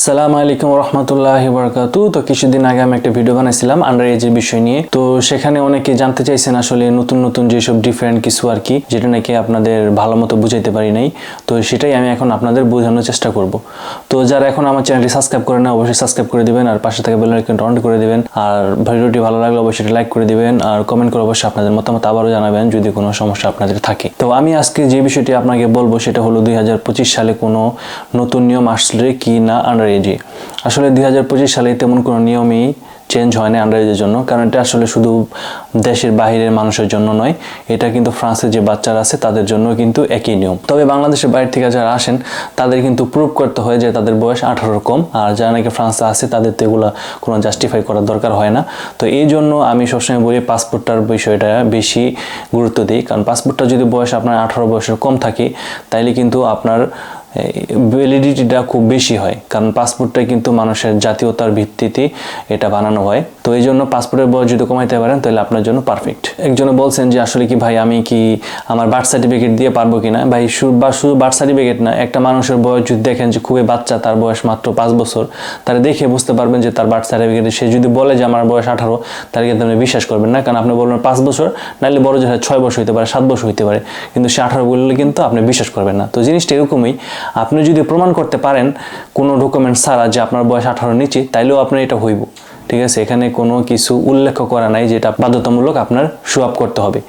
আসসালামু আলাইকুম রহমতুল্লাহ বরকাতু তো কিছুদিন আগে আমি একটা ভিডিও বানাইছিলাম আন্ডার এজের বিষয় নিয়ে। তো সেখানে অনেকে জানতে চাইছেন আসলে নতুন নতুন যেসব ডিফারেন্ট কিছু আর কি, যেটা নাকি আপনাদের ভালো মতো বুঝাইতে পারি নাই। তো সেটাই আমি এখন আপনাদের বোঝানোর চেষ্টা করব। তো যারা এখন আমার চ্যানেলটি সাবস্ক্রাইব করে না, অবশ্যই সাবস্ক্রাইব করে দিবেন আর পাশে থেকে বেল আইকনটা অন করে দিবেন। আর ভিডিওটি ভালো লাগলে অবশ্যই লাইক করে দিবেন আর কমেন্ট করে অবশ্যই আপনাদের মতামত আবারও জানাবেন যদি কোনো সমস্যা আপনাদের থাকে। তো আমি আজকে যে বিষয়টি আপনাকে বলব সেটা হলো দুই হাজার পঁচিশ সালে কোনো নতুন নিয়ম আসলে কি না আন্ডার এজে আসলে দুই সালে তেমন কোনো নিয়মই চেঞ্জ হয় না আন্ডার এজের জন্য, কারণ এটা আসলে শুধু দেশের বাইরের মানুষের জন্য নয়, এটা কিন্তু ফ্রান্সের যে বাচ্চারা আছে তাদের জন্য কিন্তু একই নিয়ম। তবে বাংলাদেশের বাইরে থেকে যারা আসেন, তাদের কিন্তু প্রুভ করতে হয় যে তাদের বয়স আঠারো কম, আর যারা নাকি ফ্রান্সে আছে তাদের তো এগুলো কোনো জাস্টিফাই করার দরকার হয় না। তো এই জন্য আমি সবসময় বলি পাসপোর্টটার বিষয়টা বেশি গুরুত্ব দিই, কারণ পাসপোর্টটা যদি বয়স আপনার আঠারো বয়সের কম থাকে, তাইলে কিন্তু আপনার ভ্যালিডিটিটা খুব বেশি হয়, কারণ পাসপোর্টটা কিন্তু মানুষের জাতীয়তার ভিত্তিতে এটা বানানো হয়। তো এই জন্য পাসপোর্টের বয়স যদি কমাইতে পারেন, তাহলে আপনার জন্য পারফেক্ট একজনে বলছেন যে, আসলে কি ভাই, আমি কি আমার বার্থ সার্টিফিকেট দিয়ে পারব কি না ভাই বা শুধু বার্থ সার্টিফিকেট না, একটা মানুষের বয়স যদি দেখেন যে, খুবই বাচ্চা, তার বয়স মাত্র পাঁচ বছর, তারা দেখে বুঝতে পারবেন যে, তার বার্থ সার্টিফিকেটে সে যদি বলে যে, আমার বয়স আঠারো তাহলে কিন্তু আপনি বিশ্বাস করবেন না, কারণ আপনি বলবেন পাঁচ বছর, নাহলে বড় যে ছয় বছর হইতে পারে, সাত বছর হইতে পারে। কিন্তু সে আঠারো বললে কিন্তু আপনি বিশ্বাস করবেন না। তো জিনিসটা এরকমই আপনি যদি প্রমাণ করতে পারেন কোনো ডকুমেন্ট ছাড়া যে আপনার বয়স আঠারো নিচে, তাইলেও আপনার এটা হইব। ঠিক আছে? এখানে কোনো কিছু উল্লেখ করা নাই যেটা বাধ্যতামূলক আপনার শো আপ করতে হবে।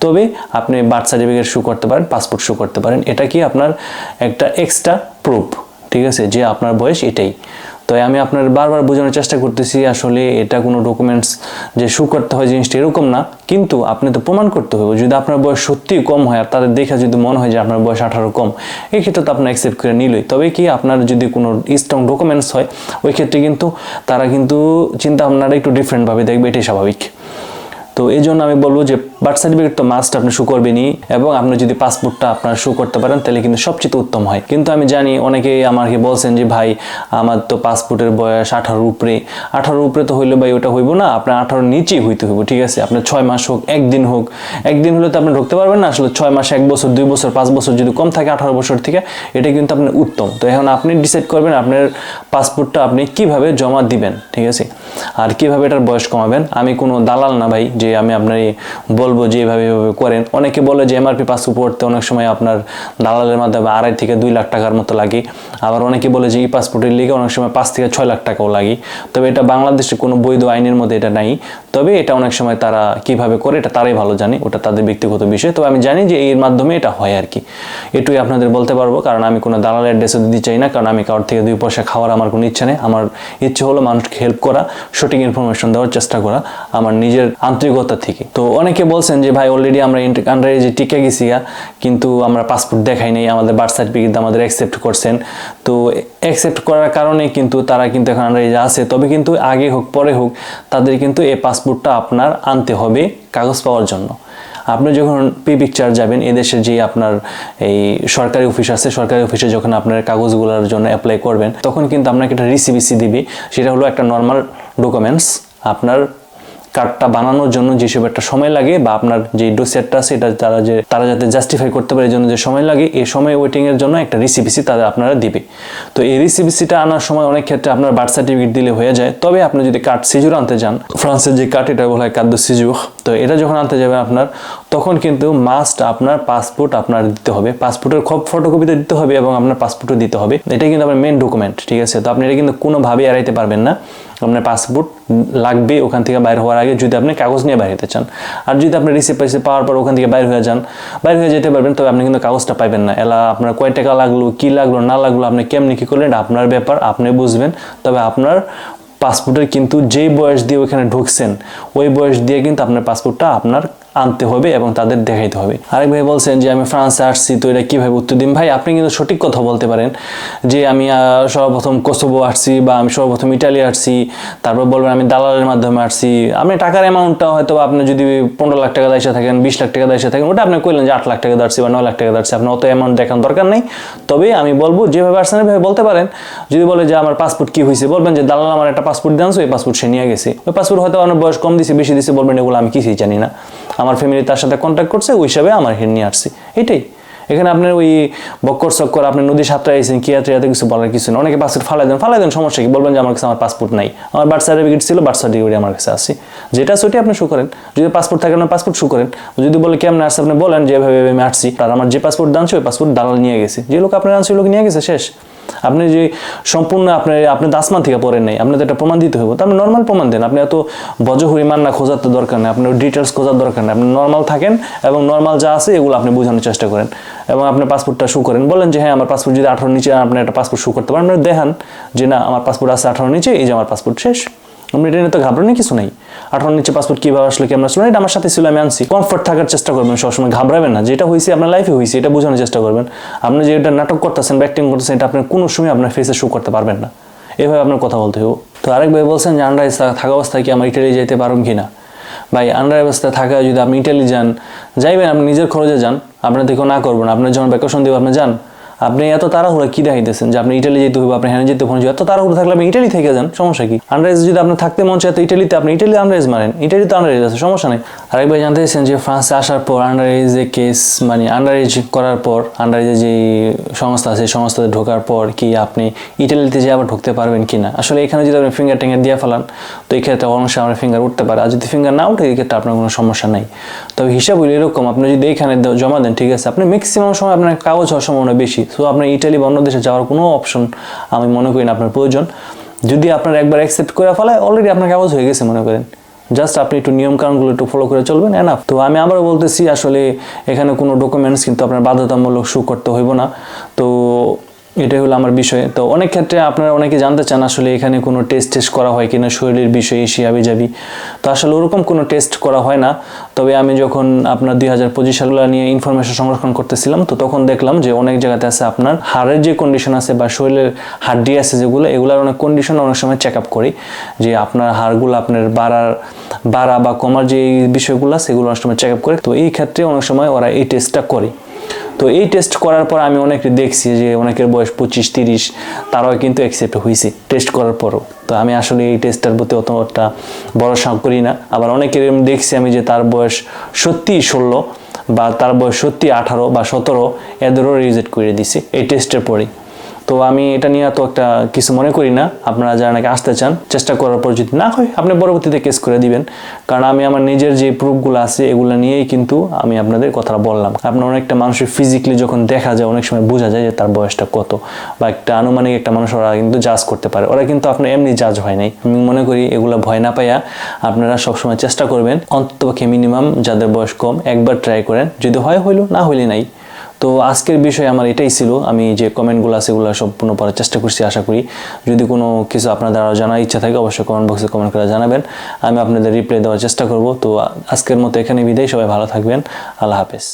তবে আপনি বার্থ সার্টিফিকেট শো করতে পারেন পাসপোর্ট শো করতে পারেন। এটা কি আপনার একটা এক্সট্রা প্রুফ ঠিক আছে? যে আপনার বয়স এটাই। তো আমি আপনার বারবার বোঝানোর চেষ্টা করতেছি, আসলে এটা কোনো ডকুমেন্টস যে শু করতে হয় জিনিসটা এরকম না। কিন্তু আপনি তো প্রমাণ করতে হবে, যদি আপনার বয়স সত্যিই কম হয় আর তাদের দেখে যদি মনে হয় যে আপনার বয়স আঠারো কম, এই ক্ষেত্রে তো আপনার অ্যাকসেপ্ট করে নিলই। তবে কি আপনার যদি কোনো স্ট্রং ডকুমেন্টস হয়, ওই ক্ষেত্রে কিন্তু তারা কিন্তু চিন্তা ভাবনাটা একটু ডিফারেন্টভাবে দেখবে, এটাই স্বাভাবিক। তো এই জন্য আমি বলব যে বার্থ সার্টিফিকেট তো মাস্ট আপনি শু করবেনই এবং আপনি যদি পাসপোর্টটা আপনার শু করতে পারেন, তাহলে কিন্তু সবচেয়ে উত্তম হয়। কিন্তু আমি জানি অনেকেই আমাকে বলছেন যে, ভাই, আমার তো পাসপোর্টের বয়স আঠারোর উপরে। আঠারোর উপরে তো হইলে ভাই ওটা হইব না, আপনার আঠারোর নিচেই হইতে হইব, ঠিক আছে? আপনার ছয় মাস হোক, একদিন হোক। একদিন হলে তো আপনি ঢুকতে পারবেন না, আসলে ছয় মাস, এক বছর, দুই বছর, পাঁচ বছর যদি কম থাকে আঠারো বছর থেকে, এটা কিন্তু আপনার উত্তম। তো এখন আপনি ডিসাইড করবেন আপনার পাসপোর্টটা আপনি কীভাবে জমা দিবেন, ঠিক আছে? আর কীভাবে এটার বয়স কমাবেন? আমি কোনো দালাল না ভাই, যে আমি আপনার বলব যে এভাবে এভাবে করেন। অনেকে বলে যে এমআরপি পাসপোর্ট করতে অনেক সময় আপনার দালালের মাধ্যমে আড়াই থেকে দুই লাখ টাকার মতো লাগে। আবার অনেকে বলে যে ই পাসপোর্টের লিগে অনেক সময় পাঁচ থেকে ছয় লাখ টাকাও লাগে। তবে এটা বাংলাদেশে কোনো বৈধ আইনের মধ্যে এটা নাই। তবে এটা অনেক সময় তারা কীভাবে করে এটা তারাই ভালো জানে, ওটা তাদের ব্যক্তিগত বিষয়। তবে আমি জানি যে এর মাধ্যমে এটা হয় আর কি। এটুই আপনাদের বলতে পারব, কারণ আমি কোনো দালালের অ্যাড্রেসও দিতে চাই না, কারণ আমি কারোর থেকে দুই পয়সা খাওয়ার আমার কোনো ইচ্ছা নেই। আমার ইচ্ছে হলো মানুষকে হেল্প করা। সঠিক ইনফরমেশন দেওয়ার চেষ্টা করা আমার নিজের আন্তরিকতা থেকে। তো অনেকে বলছেন যে, ভাই অলরেডি আমরা আন্ডার এজে টিকে গেছি কিন্তু আমরা পাসপোর্ট দেখাই নাই, আমাদের বার্থ সার্টিফিকেট আমাদের অ্যাকসেপ্ট করছেন। তো অ্যাকসেপ্ট করার কারণে কিন্তু তারা কিন্তু এখন আন্ডার আছে। তবে কিন্তু আগে হোক, পরে হোক, তাদের কিন্তু এই পাসপোর্টটা আপনার আনতে হবে কাগজ পাওয়ার জন্য। আপনি যখন পি পিকচার যাবেন এদেশের যে আপনার এই সরকারি অফিস আছে, সরকারি অফিসে যখন আপনার কাগজগুলোর জন্য অ্যাপ্লাই করবেন, তখন কিন্তু আপনাকে একটা রিসিবিসি দিবে। সেটা হলো একটা নর্মাল ডকুমেন্টস আপনার কার্ডটা বানানোর জন্য যেসব একটা সময় লাগে বা আপনার যে ডোসিয়ারটা আছে, এটা তারা যে, তারা যাতে জাস্টিফাই করতে পারে জন্য যে সময় লাগে, এই সময় ওয়েটিংয়ের জন্য একটা রিসিপিসি তাদের আপনারা দিবে। তো এই রিসিপিসিটা আনার সময় অনেক ক্ষেত্রে আপনার বার্থ সার্টিফিকেট দিলে হয়ে যায়। তবে আপনি যদি কার্ড সিজুর আনতে যান, ফ্রান্সের যে কার্ড এটা বলা হয় কাদ্য সিজুর তো এটা যখন আনতে যাবে আপনার, তখন কিন্তু মাস্ট আপনার পাসপোর্ট আপনার দিতে হবে। পাসপোর্টের খুব ফটোকপিতে দিতে হবে এবং আপনার পাসপোর্টও দিতে হবে। এটা কিন্তু আপনার মেন ডকুমেন্ট ঠিক আছে? তো আপনি এটা কিন্তু কোনোভাবেই এড়াইতে পারবেন না। আপনার পাসপোর্ট লাগবে ওখান থেকে বাইরে হওয়ার আগে যদি আপনি কাগজ নিয়ে বাইরে যেতে চান। আর যদি আপনি রিসিভ পাইসে পাওয়ার পর ওখান থেকে বাইরে হয়ে যান, বাইরে হয়ে যেতে পারবেন, তবে আপনি কিন্তু কাগজটা পাইবেন না। এলা, আপনার কয় টাকা লাগল, কি লাগল, না লাগল, আপনি কেমনি কী করলেন, আপনার ব্যাপার, আপনি বুঝবেন। তবে আপনার পাসপোর্টের কিন্তু যেই বয়স দিয়ে ওখানে ঢুকছেন ওই বয়স দিয়ে কিন্তু আপনার পাসপোর্টটা আপনার আনতে হবে এবং তাদের দেখাইতে হবে। আরেক ভাই বলছেন যে, আমি ফ্রান্সে আসছি, তো এটা কীভাবে উত্তর দিন ভাই, আপনি কিন্তু সঠিক কথা বলতে পারেন যে, আমি সর্বপ্রথম কোসোভো আসছি বা আমি সর্বপ্রথম ইটালি আসছি, তারপর বলবেন আমি দালালের মাধ্যমে আসছি। আপনি টাকার অ্যামাউন্টটা হয়তো আপনি যদি পনেরো লাখ টাকা দায়সা থাকেন, বিশ লাখ টাকা দায়সা থাকেন, ওটা আপনি কইলেন যে, আট লাখ টাকা দাঁড়ছি বা নয় লাখ টাকা দাঁড়ছি। আপনার অত অ্যামাউন্ট দেখার দরকার নেই। তবে আমি বলব, যেভাবে আসছেন, এভাবে বলতে পারেন। যদি বলে যে, আমার পাসপোর্ট কি হয়েছে বলবেন যে, দালাল আমার একটা পাসপোর্ট দিয়ে আনছো এই পাসপোর্ট সে নিয়ে গেছে। ওই পাসপোর্ট হয়তো আমার বয়স কম দিছে, বেশি দিছে, বলবেন, এগুলো আমি কিছুই জানি না। আমার ফ্যামিলি তার সাথে কন্ট্যাক্ট করছে, ওই হিসাবে আমার হের নিয়ে আসছি। এটাই। এখানে আপনার ওই বক্কর চক্কর আপনি নদী সাঁতরা আইসেন কি আছে কিছু বলার কিছু না অনেকে পাসপোর্ট ফালাই দেন ফালাই দেন, সমস্যা কি? বলবেন যে আমার কাছে আমার পাসপোর্ট নাই। আমার বার্থ সার্টিফিকেট ছিল বার্থ সার্টিফিকেট আমার কাছে আছে। যেটা সেটি আপনি শু করেন। যদি পাসপোর্ট থাকে না পাসপোর্ট শু করেন। যদি বলে কেমন আসছে, আপনি বলেন যে, এভাবে এভাবে আমি আসছি। আর আমার যে পাসপোর্ট দানছে ওই পাসপোর্ট দালাল নিয়ে গেছে। যে লোক আপনার আনছে লোক নিয়ে গেছে, শেষ। আপনি যে সম্পূর্ণ আপনি আপনি দাসমান থেকে পড়েন নাই, আপনি এটা প্রমাণ দিতে হবে তো আপনি নর্মাল প্রমাণ দেন, আপনি এত বজহুরি মান্না খোঁজার তো দরকার নেই, আপনার ডিটেলস খোঁজার দরকার নেই, আপনি নর্মাল থাকেন এবং নর্মাল যা আছে এগুলো আপনি বোঝানোর চেষ্টা করেন এবং আপনার পাসপোর্টটা শু করেন। বলেন যে হ্যাঁ আমার পাসপোর্ট যদি আঠারো নিচে আপনি একটা পাসপোর্ট শু করতে পারেন। আপনি দেখান যে, না, আমার পাসপোর্ট আছে আঠারো নিচে, এই যে আমার পাসপোর্ট শেষ। আপনি এটা নিয়ে তো ঘাবড়ানোর কিছু নাই। আঠারো নিচে পাসপোর্ট কীভাবে আসলে, কেমন আসলো, এটা আমার সাথে ছিল, আমি আনছি। কমফর্ট থাকার চেষ্টা করবেন সবসময়, ঘাবড়াবেন না। যেটা হয়েছে আপনার লাইফে হয়েছে, এটা বোঝানোর চেষ্টা করবেন। আপনি যে এটা নাটক করতেছেন ব্যাক্টিং করতেছেন, এটা আপনি কোনো সময় আপনার ফেসে শো করতে পারবেন না। এভাবে আপনার কথা বলতে হবে তো আরেক ভাই বলছেন যে, আন্ডার থাকা অবস্থায় কি আমার ইটালি যেতে পারুন কি না ভাই, আন্ডার অবস্থায় থাকা, যদি আপনি ইটালি যান, যাইবেন, আপনি নিজের খরচে যান, আপনার দেখো না করবেন আপনার যখন ভ্যাকেশন দেবো, আপনি যান। আপনি এত তাড়াহুড়া কি দেখাইতেছেন যে আপনি ইটালি যেতে হবে আপনি হ্যাঁ যেতে হবে এত তাড়াহুড়া থাকলে আপনি ইটালি থেকে যান, সমস্যা কি? আন্ডারেজ যদি আপনি থাকতে মন চায়, তো ইটালিতে আপনি ইটালি আন্ডারেজ মারেন। ইটালি তো আন্ডারেজ আছে, সমস্যা নেই। আরেকবার জানতে চাইছেন যে ফ্রান্সে আসার পর আন্ডারেজে কেস মানে আন্ডারেজ করার পর আন্ডারেজে যে সংস্থা আছে সংস্থাতে ঢোকার পর কি আপনি ইটালিতে যে আবার ঢুকতে পারবেন কি না আসলে এখানে যদি আপনি ফিঙ্গার টেঙ্গার দিয়ে ফেলান, তো এই ক্ষেত্রে সময় আপনার ফিঙ্গার উঠতে পারে। আর যদি ফিঙ্গার না উঠে এই ক্ষেত্রে আপনার কোনো সমস্যা নাই। তবে হিসাব হইলে এরকম, আপনি যদি এখানে জমা দেন, ঠিক আছে, আপনি ম্যাক্সিমাম সময় আপনার কাগজ হওয়ার সম্ভাবনা বেশি। সো আপনার ইটালি বা অন্য দেশে যাওয়ার কোনো অপশন আমি মনে করি না আপনার প্রয়োজন। যদি আপনার একবার অ্যাকসেপ্ট করে ফেলায় অলরেডি আপনার কাগজ হয়ে গেছে মনে করেন। জাস্ট আপনি একটু নিয়মকানুনগুলো একটু ফলো করে চলবেন এনাফ তো আমি আবারও বলতেছি, আসলে এখানে কোনো ডকুমেন্টস কিন্তু আপনার বাধ্যতামূলক শু করতে হইব না। তো এটাই হলো আমার বিষয়। তো অনেক ক্ষেত্রে আপনারা অনেকে জানতে চান আসলে এখানে কোনো টেস্ট টেস্ট করা হয় কিনা, শরীরের বিষয়ে এশিয়াবি যাবি তো আসলে ওরকম কোনো টেস্ট করা হয় না। তবে আমি যখন আপনার দুই হাজার পঁচিশ সালগুলো নিয়ে ইনফরমেশন সংরক্ষণ করতেছিলাম, তো তখন দেখলাম যে অনেক জায়গাতে আছে আপনার হাড়ের যে কন্ডিশন আছে বা শরীরের হাড্ডি আছে যেগুলো, এগুলোর অনেক কন্ডিশন অনেক সময় চেক আপ করি। যে আপনার হাড়গুলো আপনার বাড়ার, বাড়া বা কমার যে বিষয়গুলো সেগুলো অনেক সময় চেক আপ করে। তো এই ক্ষেত্রে অনেক সময় ওরা এই টেস্টটা করে। তো এই টেস্ট করার পর আমি অনেকে দেখছি যে অনেকের বয়স পঁচিশ, তিরিশ, তারাও কিন্তু অ্যাকসেপ্ট হয়েছে টেস্ট করার পরও। তো আমি আসলে এই টেস্টটার প্রতি অতটা ভরসা করি না। আবার অনেকের দেখছি আমি যে তার বয়স সত্যিই ষোলো বা তার বয়স সত্যি আঠারো বা সতেরো, এদেরও রিজেক্ট করে দিছে এই টেস্টের পরেই। তো আমি এটা নিয়ে তো একটা কিছু মনে করি না। আপনারা যারা নাকি আসতে চান, চেষ্টা করার পর যদি না হয়, আপনি পরবর্তীতে কেস করে দিবেন। কারণ আমি আমার নিজের যে প্রুফগুলো আছে, এগুলো নিয়েই কিন্তু আমি আপনাদের কথাটা বললাম। আপনার অনেকটা মানুষের ফিজিক্যালি যখন দেখা যায়, অনেক সময় বোঝা যায় যে তার বয়সটা কত বা একটা আনুমানিক একটা মানুষ ওরা কিন্তু জাজ করতে পারে। ওরা কিন্তু আপনার এমনি জাজ হয় নাই। আমি মনে করি এগুলো ভয় না পাইয়া আপনারা সবসময় চেষ্টা করবেন, অন্ততপক্ষে মিনিমাম যাদের বয়স কম, একবার ট্রাই করেন। যদি হয়, হইল, না হইলে নাই। তো আজকের বিষয় আমার এটাই ছিল। আমি যে কমেন্টগুলো আছে এগুলো সম্পূর্ণ পড়ার চেষ্টা করছি, আশা করি। যদি কোনো কিছু আপনাদের আরও জানার ইচ্ছা থাকে, অবশ্যই কমেন্ট বক্সে কমেন্ট করে জানাবেন। আমি আপনাদের রিপ্লাই দেওয়ার চেষ্টা করব। তো আজকের মতো এখানে বিদায়। সবাই ভালো থাকবেন। আল্লাহ হাফেজ।